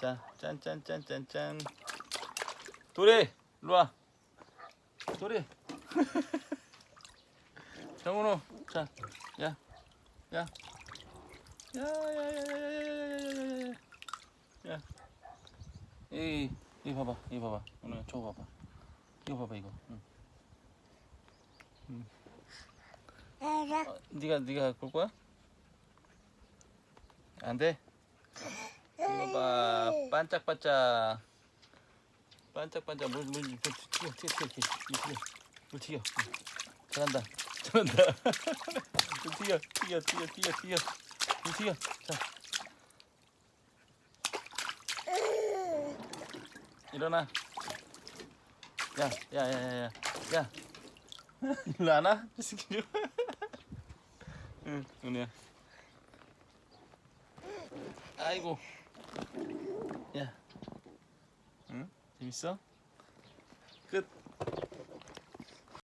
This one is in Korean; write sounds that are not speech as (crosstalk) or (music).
자, 짠, 짠, 짠, 짠, 짠. 도리, 일로 와. 도리. 정은호, 자, 야, 야, 야, 야, 야, 야, 야, 야, 야, 야, 야, 야, 야. 이, 이 봐봐, 이 봐봐. 오늘 저거 봐봐. 이거 봐봐, 이거. 응. 어, 네가 네가 갖고 올 거야? 안 돼. 봐, 반짝반짝, 반짝반짝 물물 물, 튀겨 튀겨 튀겨 튀겨 물 튀겨 물. 잘한다, 잘한다. (laughs) 물 튀겨 튀겨 튀겨 튀겨 튀겨 물 튀겨. 자, 일어나. 야, 야, 야, 야, 야, 야. 일로 안 와? 이 새끼. (laughs) 응, 은혜야. 아이고. 야. 응? 재밌어? 끝.